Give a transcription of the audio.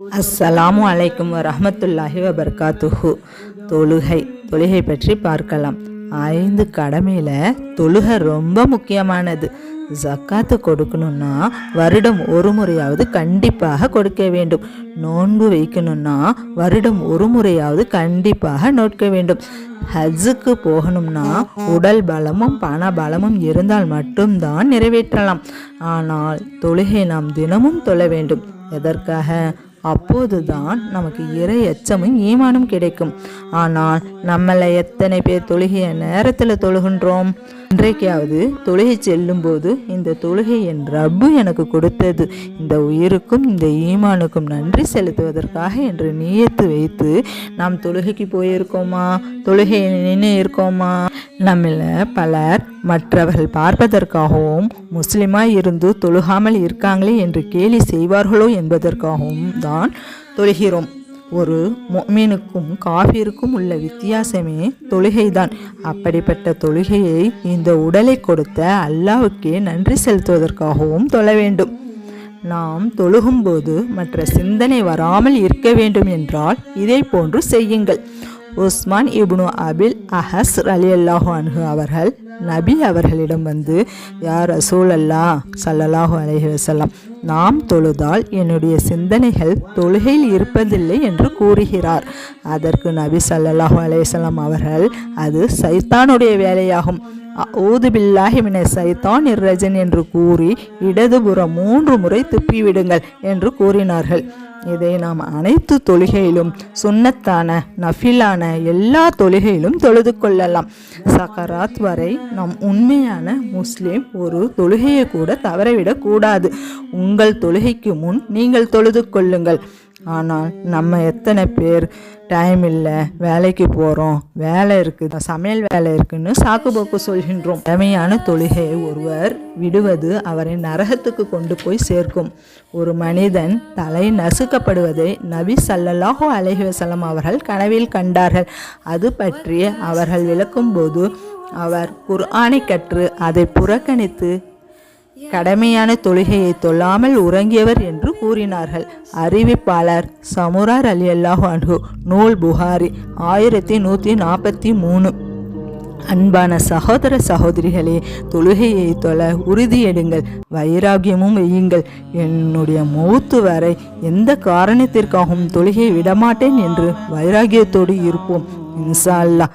அஸ்ஸலாமு அலைக்கும் வரஹ்மத்துல்லாஹி வபர்காத்துஹு. தொழுகை தொழுகை பற்றி பார்க்கலாம். ஐந்து கடமையில் தொழுகை ரொம்ப முக்கியமானது. ஜக்காத்து கொடுக்கணும்னா வருடம் ஒரு முறையாவது கண்டிப்பாக கொடுக்க வேண்டும். நோன்பு வைக்கணும்னா வருடம் ஒரு முறையாவது கண்டிப்பாக நோட்க வேண்டும். ஹஜ்ஜுக்கு போகணும்னா உடல் பலமும் பண பலமும் இருந்தால் மட்டும்தான் நிறைவேற்றலாம். ஆனால் தொழுகை நாம் தினமும் தொழ வேண்டும். எதற்காக? அப்போதுதான் நமக்கு இறை எச்சமும் ஈமானும் கிடைக்கும். ஆனால் நம்மளை எத்தனை பேர் தொழுகிய நேரத்தில் தொழுகின்றோம்? இன்றைக்காவது தொழுகை செல்லும்போது இந்த தொழுகை என் ரப்பு எனக்கு கொடுத்தது. இந்த உயிருக்கும் இந்த ஈமானுக்கும் நன்றி செலுத்துவதற்காக என்று நியத்து வைத்து நாம் தொழுகைக்கு போயிருக்கோமா? தொழுகையை நின்று இருக்கோமா? நம்மள பலர் மற்றவர்கள் பார்ப்பதற்காகவும் முஸ்லிமாய் இருந்து தொழுகாமல் இருக்காங்களே என்று கேலி செய்வார்களோ என்பதற்காகவும் தான் தொழுகிறோம். ஒரு மீனுக்கும் காஃபிற்கும் உள்ள வித்தியாசமே தொழுகைதான். அப்படிப்பட்ட தொழுகையை இந்த உடலை கொடுத்த அல்லாவுக்கே நன்றி செலுத்துவதற்காகவும் தொழ வேண்டும். நாம் தொழுகும்போது மற்ற சிந்தனை வராமல் இருக்க வேண்டும் என்றால் இதை போன்று செய்யுங்கள். உஸ்மான் இப்னு அபில் அஹஸ் அலி அல்லாஹு அன்ஹு அவர்கள் நபி அவர்களிடம் வந்து யார் ரசூல் அல்லா சல்லல்லாஹு அலைஹி வஸல்லம் நாம் தொழுதால் என்னுடைய சிந்தனைகள் தொழுகையில் இருப்பதில்லை என்று கூறுகிறார். அதற்கு நபி சல்லல்லாஹு அலைஹி அவர்கள் அது சைத்தானுடைய வேலையாகும். ஊது சைத்தான் இர்ரஜன் என்று கூறி இடதுபுறம் மூன்று முறை துப்பிவிடுங்கள் என்று கூறினார்கள். இதை நாம் அனைத்து தொழுகையிலும் சுன்னத்தான நஃபிலான எல்லா தொழுகையிலும் தொழுது கொள்ளலாம். சக்கராத் வரை நாம் உண்மையான முஸ்லீம் ஒரு தொழுகையை கூட தவறவிடக் கூடாது உங்கள் தொழுகைக்கு முன் நீங்கள் தொழுது கொள்ளுங்கள். ஆனால் நம்ம எத்தனை பேர் டைம் இல்லை வேலைக்கு போகிறோம் வேலை இருக்குது சமையல் வேலை இருக்குன்னு சாக்கு போக்கு சொல்கின்றோம். திறமையான தொழுகையை ஒருவர் விடுவது அவரை நரகத்துக்கு கொண்டு போய் சேர்க்கும். ஒரு மனிதன் தலை நசுக்கப்படுவதை நபி சல்லல்லாஹோ அலைஹி அவர்கள் கனவில் கண்டார்கள். அது பற்றி அவர்கள் விளக்கும்போது அவர் குர்ஆனை கற்று அதை புறக்கணித்து கடமையான தொழுகையை தொல்லாமல் உறங்கியவர் என்று கூறினார்கள். அறிவிப்பாளர் சமுரார் அலி அல்லாஹு அன்ஹு நூல் புகாரி ஆயிரத்தி நூற்றி நாற்பத்தி மூணு. அன்பான சகோதர சகோதரிகளே தொழுகையை தொழ உறுதியெடுங்கள் வைராகியமும் வையுங்கள் என்னுடைய மூத்து வரை எந்த காரணத்திற்காகவும் தொழுகையை விடமாட்டேன் என்று வைராகியத்தோடு இருப்போம் இன்சா அல்லாஹ்.